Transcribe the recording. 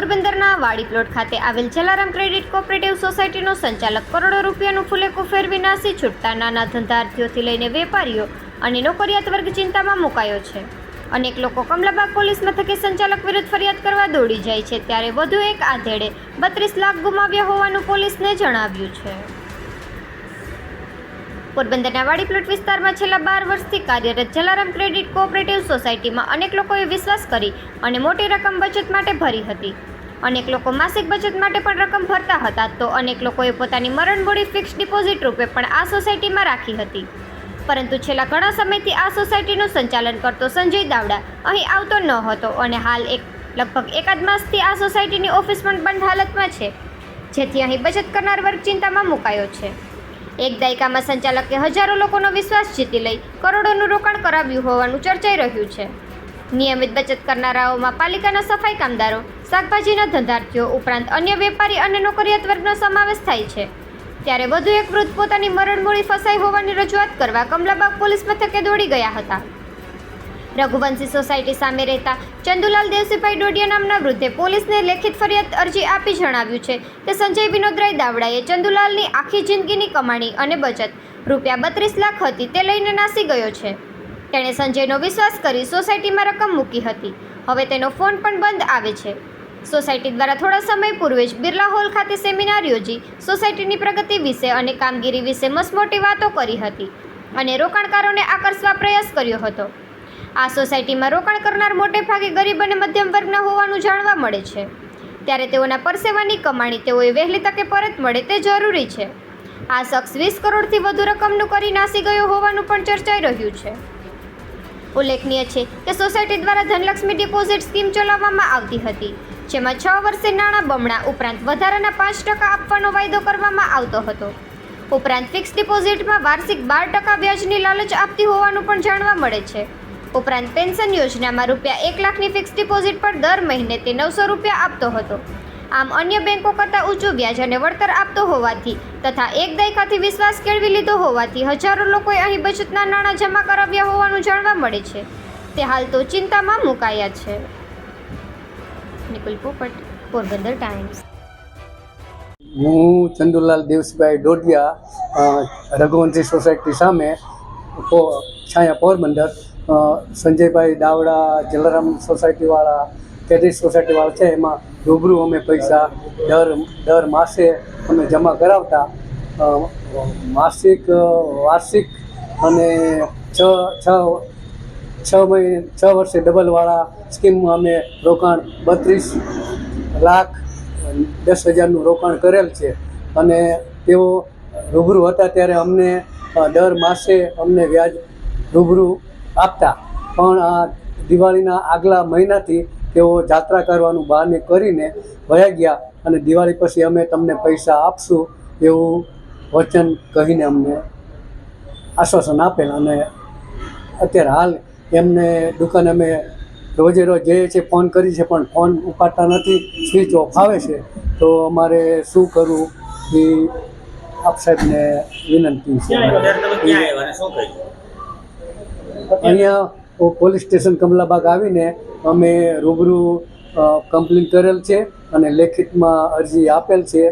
વાડી પ્લોટ ખાતે આવેલ જલારામ ક્રેડિટ કોઓપરેટિવ સોસાયટીનો સંચાલક કરોડો રૂપિયાનું ફૂલેકું ફેરવી નાસી છૂટતા નાના ધંધાર્થીઓથી લઈને વેપારીઓ અને નોકરિયાત વર્ગ ચિંતામાં મુકાયો છે. અનેક લોકો કમલાબાગ પોલીસ મથકે સંચાલક વિરુદ્ધ ફરિયાદ કરવા દોડી જાય છે, ત્યારે વધુ એક આધેડે બત્રીસ લાખ ગુમાવ્યા હોવાનું પોલીસને જણાવ્યું છે. પોરબંદરના વાડી પ્લોટ વિસ્તારમાં છેલ્લા બાર વર્ષથી કાર્યરત જલારામ ક્રેડિટ કોઓપરેટિવ સોસાયટીમાં અનેક લોકોએ વિશ્વાસ કરી અને મોટી રકમ બચત માટે ભરી હતી. અનેક લોકો માસિક બચત માટે પણ રકમ ભરતા હતા તો અનેક લોકોએ પોતાની મરણબોડી ફિક્સ ડિપોઝિટ રૂપે પણ આ સોસાયટીમાં રાખી હતી. પરંતુ છેલ્લા ઘણા સમયથી આ સોસાયટીનું સંચાલન કરતો સંજય દાવડા અહીં આવતો ન હતો અને હાલ એક, લગભગ એકાદ માસથી આ સોસાયટીની ઓફિસ પણ બંધ હાલતમાં છે, જેથી અહીં બચત કરનાર વર્ગ ચિંતામાં મુકાયો છે. એક દાયકામાં સંચાલકે હજારો લોકોનો વિશ્વાસ જીતી લઈ કરોડોનું રોકાણ કરાવ્યું હોવાનું ચર્ચાઈ રહ્યું છે. નિયમિત બચત કરનારાઓમાં પાલિકાના સફાઈ કામદારો શાકભાજીના ધંધાર્થીઓ ઉપરાંત અન્ય વેપારી અને નોકરિયાત વર્ગનો સમાવેશ થાય છે. ત્યારે વધુ એક વૃદ્ધ પોતાની મરણમૂળી ફસાઈ હોવાની રજૂઆત કરવા કમલાબાગ પોલીસ મથકે દોડી ગયા હતા. રઘુવંશી સોસાયટી સામે રહેતા ચંદુલાલ દેવસીભાઈ ડોડિયા નામના વૃદ્ધે પોલીસને લેખિત ફરિયાદ અરજી આપી જણાવ્યું છે કે સંજય વિનોદરાય દાવડાએ ચંદુલાલની આખી જિંદગીની કમાણી અને બચત રૂપિયા બત્રીસ લાખ હતી તે લઈને નાસી ગયો છે. તેણે સંજયનો વિશ્વાસ કરી સોસાયટીમાં રકમ મૂકી હતી. હવે તેનો ફોન પણ બંધ આવે છે. સોસાયટી દ્વારા થોડા સમય પૂર્વે જ બિરલા હોલ ખાતે સેમિનાર યોજી સોસાયટીની પ્રગતિ વિશે અને કામગીરી વિશે મસમોટી વાતો કરી હતી અને રોકાણકારોને આકર્ષવા પ્રયાસ કર્યો હતો. આ સોસાયટીમાં રોકાણ કરનાર મોટે ભાગે ગરીબ અને મધ્યમ વર્ગના હોવાનું જાણવા મળે છે. ત્યારે તેઓના પરસેવાની કમાણી તેઓએ વહેલી તકે પરત મળે તે જરૂરી છે. આ શખ્સ વીસ કરોડથી વધુ રકમનું કરી નાસી ગયો હોવાનું પણ ચર્ચાઈ રહ્યું છે. ઉલ્લેખનીય છે કે સોસાયટી દ્વારા ધનલક્ષ્મી ડિપોઝિટ સ્કીમ ચલાવવામાં આવતી હતી. જેમાં છ વર્ષે નાણાં બમણા ઉપરાંત વધારાના પાંચ ટકા આપવાનો વાયદો કરવામાં આવતો હતો. ઉપરાંત ફિક્સ ડિપોઝિટમાં વાર્ષિક બાર ટકા વ્યાજની લાલચ આપતી હોવાનું પણ જાણવા મળે છે. ઉપરાંત પેન્શન યોજનામાં રૂપિયા એક લાખની ફિક્સ ડિપોઝિટ પર દર મહિને તે નવસો રૂપિયા આપતો હતો. આમ અન્ય બેંકો કરતાં ઊંચું વ્યાજ અને વળતર આપતો હોવાથી તથા એક દાયકાથી વિશ્વાસ કેળવી લીધો હોવાથી હજારો લોકોએ અહીં બચતના નાણાં જમા કરાવ્યા હોવાનું જાણવા મળે છે. તે હાલ તો ચિંતામાં મુકાયા છે. નિકુલ પોપટ પોરબંદર ટાઈમ્સ હું ચંદુલાલ દેવસીભાઈ ડોડિયા રઘુવંશી સોસાયટી સામે છાયા પોરબંદર સંજયભાઈ દાવડા, જલારામ સોસાયટીવાળા કેદી સોસાયટીવાળા છે, એમાં રૂબરૂ અમે પૈસા દર દર માસે અમે જમા કરાવતા. માસિક વાર્ષિક અને છ છ છ મહિને છ વર્ષે ડબલવાળા સ્કીમમાં અમે રોકાણ બત્રીસ લાખ દસ હજારનું રોકાણ કરેલ છે. અને તેઓ રૂબરૂ હતા ત્યારે અમને દર માસે અમને વ્યાજ રૂબરૂ આપતા. પણ આ દિવાળીના આગલા મહિનાથી તેઓ જાત્રા કરવાનું બહાને કરીને વયા ગયા અને દિવાળી પછી અમે તમને પૈસા આપશું એવું વચન કહીને અમને આશ્વાસન આપેલ અને અત્યારે હાલ એમને દુકાને અમે રોજે રોજ જઈએ છીએ ફોન કરી છે પણ ફોન ઉપાડતા નથી સ્વિચ ઓફ આવે છે તો અમારે શું કરવું એ આપ સાહેબને વિનંતી છે. અહીંયા પોલીસ સ્ટેશન કમલાબાગ આવીને અમે રૂબરૂ કમ્પ્લેન કરેલ છે અને લેખિતમાં અરજી આપેલ છે.